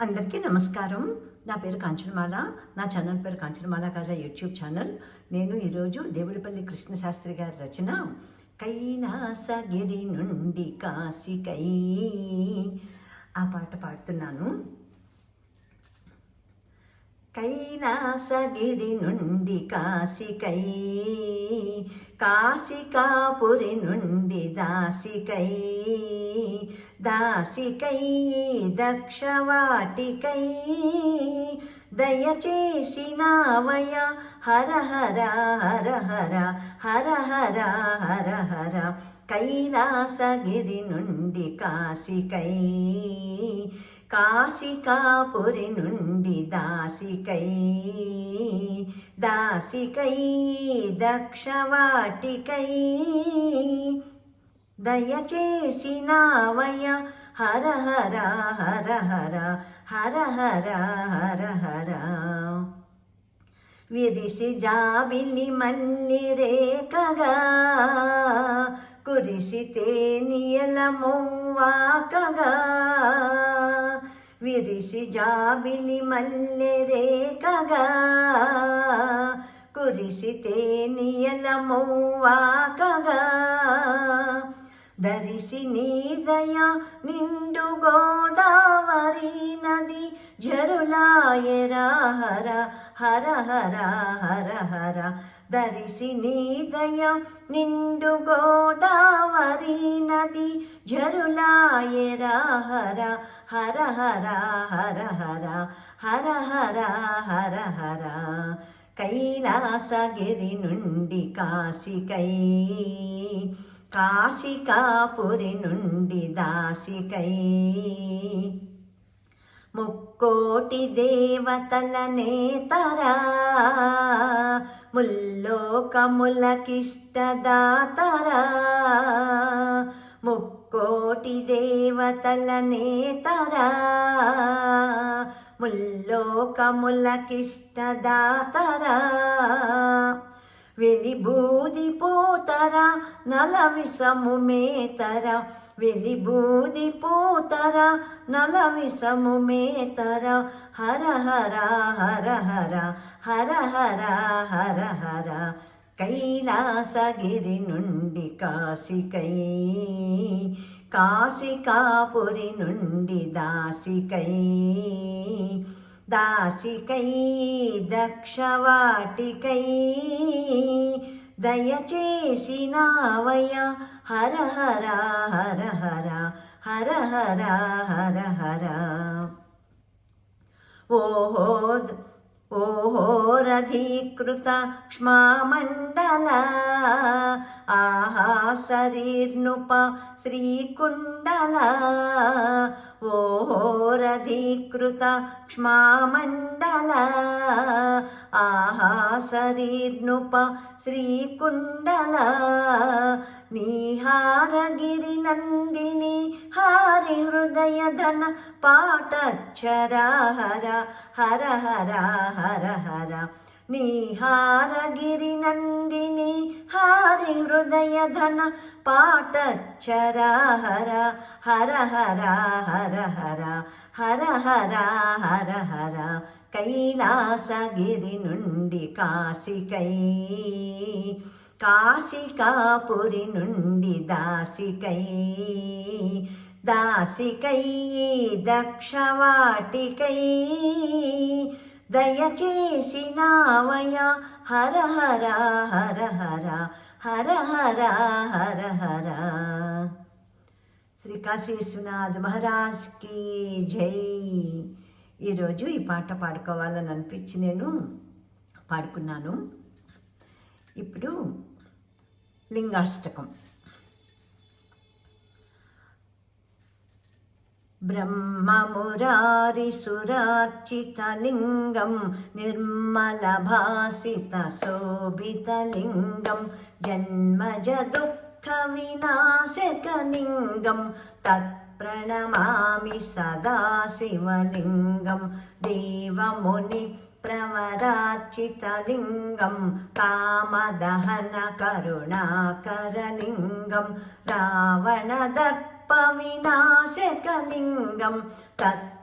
అందరికీ నమస్కారం. నా పేరు కాంచనమాల. నా ఛానల్ పేరు కాంచనమాల కాజా యూట్యూబ్ ఛానల్. నేను ఈరోజు దేవులపల్లి కృష్ణశాస్త్రి గారి రచన కైలాసగిరి నుండి కాశికై ఆ పాట పాడుతున్నాను. కైలాసగిరి నుండి కాశికై కాశికాపురి నుండి దాసికై దాసికై దక్షవాటికై. దయచేసి నావయ హర హర హర హర హర హర హర హర కైలాసగిరి నుండి కాశికై. కాశికాపురి నుండి దాసికై దాసికై దక్షవాటికై. దయచేసి నావయ హర హర హర హర హర హర హర హర. విరిసి జాబిలి మల్లి రేఖగా కురిసితే నియల విరిసి జాబిలి మల్లె రేఖగా కురిసితే నియల మౌవాకగా ధరిసి నీదయ నిండు గోదావరి నది జరులాయరా హర హర హర హర హర ధరిసి నీ దయ నిండు గోదావరి నది జరులాయరా హర హర హర హర హర హర హర హర హర. కైలాసగిరి నుండి కాశికై కాశికాపురి నుండి దాసికై. ముక్కోటి దేవతల నేతరా ముల్లోకములకిష్టదాతరా. ముక్కోటి దేవతల నేతరా. ముల్లోకములకిష్టదాతరా. వెలిబూది పోతరా నల విషము మేతరా వెలిబూది పోతర నల విషము మేతర. హర హర హర హర హర హర హర హర. కైలాసగిరి నుండి కాశికై కాశికాపురి నుండి దాసికై. దాసికై దక్షవాటికై. దయచేసి నావయ హర హర హర హర హర హర హర హర. ఓహో ఓహోరధీకృత క్ష్మామండల ఆహా శరీర్నుప శ్రీకుండల. ఓహోరధీకృత క్ష్మామండల ఆహా శరీర్నుప శ్రీకుండల నీహారగిరి నందిని హారి హృదయధన పాటచ్చరా హర హర హర హర హర. నీహారగిరి నందిని హారి హృదయధన పాటచ్చరా హర హర హర హర హర. హర హర హర హర. కైలాసగిరి నుండి కాశికై కాశికాపురి నుండి దాసికై. దాసికై దక్షవాటికై. దయచేసి నావయ హర హర హర హర హర హర హర హర. శ్రీ కాశీ విశ్వనాథ్ మహారాజ్కి జై. ఈరోజు ఈ పాట పాడుకోవాలని అనిపించి నేను పాడుకున్నాను ఇప్పుడు లింగాష్టకం ब्रह्ममुरारिसुरार्चितलिङ्गं निर्मलभासितशोभितलिङ्गं जन्मजदुःखविनाशकलिङ्गं പ്രണമാമി സദാശിവലിംഗം. ദേവമുനി പ്രവരാച്ചിതലിംഗം കാമദഹന കരുണാകരലിംഗം. രാവണദർപ്പവിനാശകലിംഗം. തത്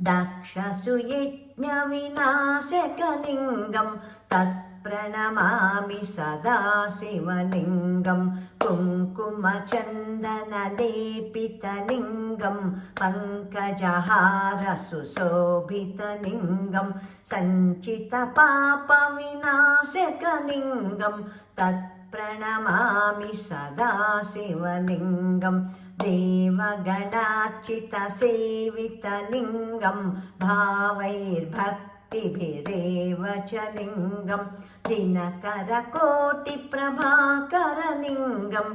ദക്ഷസുയജ്ഞവിനാശകലിംഗം തത്പ്രണമാമി സദാശിവലിംഗം കുങ്കുമചന്ദനലേപിതലിംഗം പങ്കജഹാരസുശോഭിതലിംഗം സഞ്ചിത പാപവിനാശകലിംഗം തത് तत्प्रणमामि सदा शिवलिङ्गं देवगणार्चितसेवितलिङ्गं भावैर्भक्तिभिरेव च लिङ्गं दिनकरकोटिप्रभाकरलिङ्गं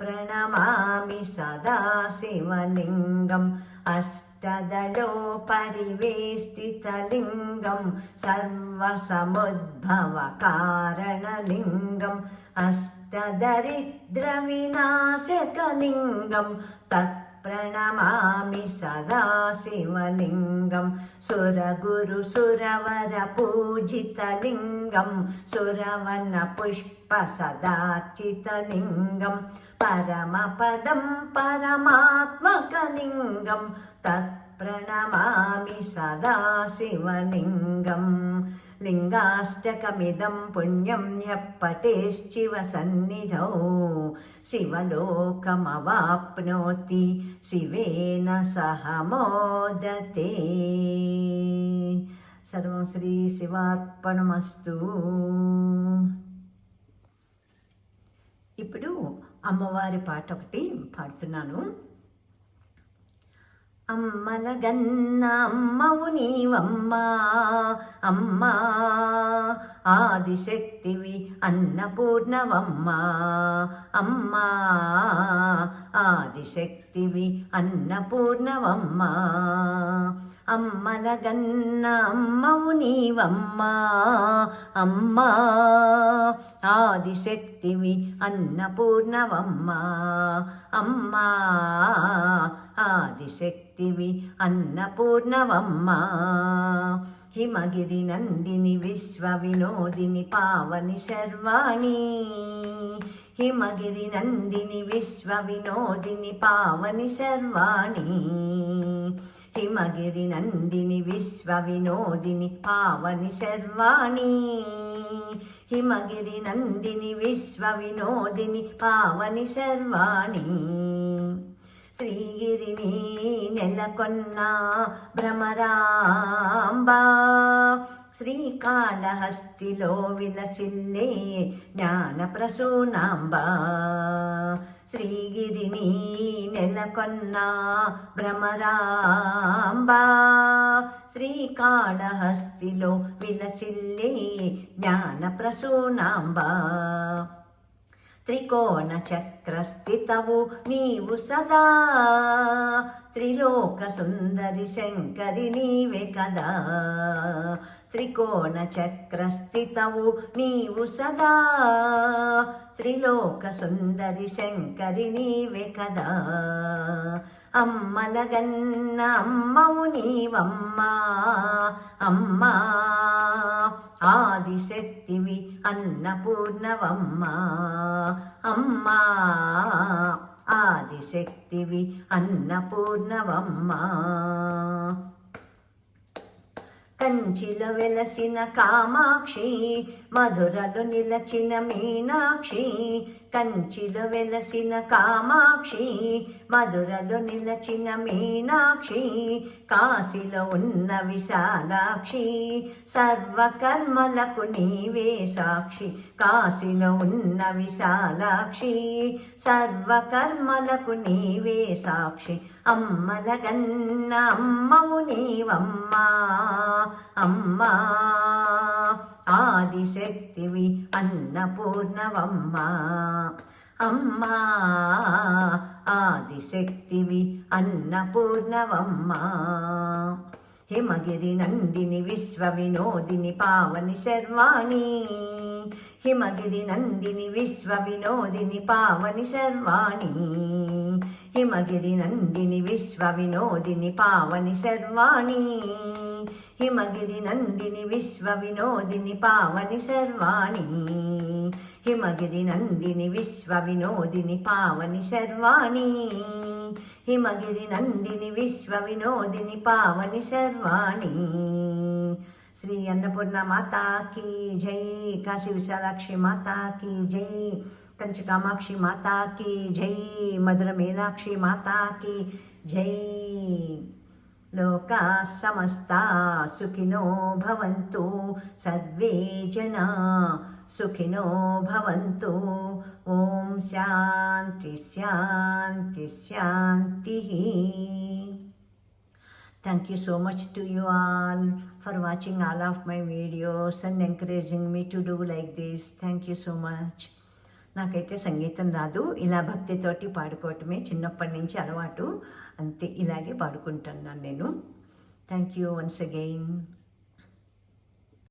तत्प्रणमामि सदा शिवलिङ्गम् अष्टदलोपरिवेष्टितलिङ्गं सर्वसमुद्भवकारणलिङ्गम् अष्टदरिद्रविनाशकलिङ्गं तत्प्रणमामि सदा शिवलिङ्गं सुरगुरुसुरवरपूजितलिङ्गं सुरवनपुष्पसदार्चितलिङ्गं परमपदं परमात्मकलिङ्गं तत्प्रणमामि सदा शिवलिङ्गम् लिङ्गाष्टकमिदं पुण्यं ह्यः पटेश्चिव सन्निधौ शिवलोकमवाप्नोति शिवेन सह मोदते సర్వం శ్రీ శివార్పణమస్తు ఇప్పుడు అమ్మవారి పాట ఒకటి పాడుతున్నాను. అమ్మల గన్న అమ్మవు నీవమ్మా అమ్మా ఆదిశక్తివి అన్నపూర్ణవమ్మా అమ్మా ఆదిశక్తివి అన్నపూర్ణవమ్మా. అమ్మల గన్న అమ్మవు నీవమ్మా అమ్మా. ఆదిశక్తివి అన్నపూర్ణవమ్మా అమ్మా. ఆదిశక్తివి అన్నపూర్ణవమ్మా. హిమగిరి నందిని విశ్వ వినోదిని పావని శర్వాణి. హిమగిరి నందిని విశ్వ వినోదిని పావని శర్వాణి. హిమగిరి నందిని విశ్వ వినోదిని పావని శర్వాణి. హిమగిరి నందిని విశ్వ వినోదిని పావని శర్వాణి. శ్రీగిరిని నెలకొన్న భ్రమరాంబా శ్రీకాళహస్తిలో విలసిల్లే జ్ఞానప్రసూనాంబ. శ్రీగిరిని నెలకొన్న భ్రమరాంబ. శ్రీకాళహస్తిలో విలసిల్లే జ్ఞానప్రసూనాంబ. త్రికోణ చక్రస్థితవు నీవు సదా. త్రిలోక సుందరి శంకరి నీవే కదా. త్రికోణ చక్రస్థితవు నీవు సదా. త్రిలోక సుందరి శంకరి నీవే కదా. అమ్మలగన్న అమ్మవు నీవమ్మా. అమ్మా ఆదిశక్తివి అన్నపూర్ణవమ్మా. అమ్మా ఆదిశక్తివి అన్నపూర్ణవమ్మా. కంచిలో వెలసిన కామాక్షి మధురలు నిలచిన మీనాక్షి కంచిలో వెలసిన కామాక్షి మధురలు నిలచిన మీనాక్షి కాశీలో ఉన్న విశాలాక్షి సర్వకర్మలకు నీవే సాక్షి కాశీలో ఉన్న విశాలాక్షి సర్వకర్మలకు నీవే సాక్షి అమ్మల గన్న అమ్మవు నీవమ్మా అమ్మా. ఆదిశక్తివి అన్నపూర్ణవమ్మా అమ్మా. ఆదిశక్తివి అన్నపూర్ణవమ్మ. హిమగిరి నందిని విశ్వ వినోదిని పావని శర్వాణి. హిమగిరి నందిని విశ్వ వినోదిని పావని శర్వాణి హిమగిరి నందిని విశ్వ వినోదిని పావని శర్వాణి హిమగిరి నందిని విశ్వ వినోదిని పావని శర్వాణి హిమగిరి నందిని విశ్వ వినోదిని పావని శర్వాణి హిమగిరి నందిని విశ్వ వినోదిని పావని శర్వాణి श्री अन्नपूर्णा माता की जय, काशी विशालाक्षी माता की जय पंचकामाक्षी माता की जय मधुर मीनाक्षी माता की जय। लोका समस्ता सुखिनो भवन्तु, सर्वे जना सुखिनो भवन्तु। ॐ शांति शांति शान्तिः। Thank you so much to you all for watching all of my videos and encouraging me to do like this. Thank you so much. నాకైతే సంగీతం రాదు ఇలా భక్తితోటి పాడుకోవటమే చిన్నప్పటి నుంచి అలవాటు అంతే ఇలాగే పాడుకుంటున్నాను నేను థ్యాంక్ యూ వన్స్ అగైన్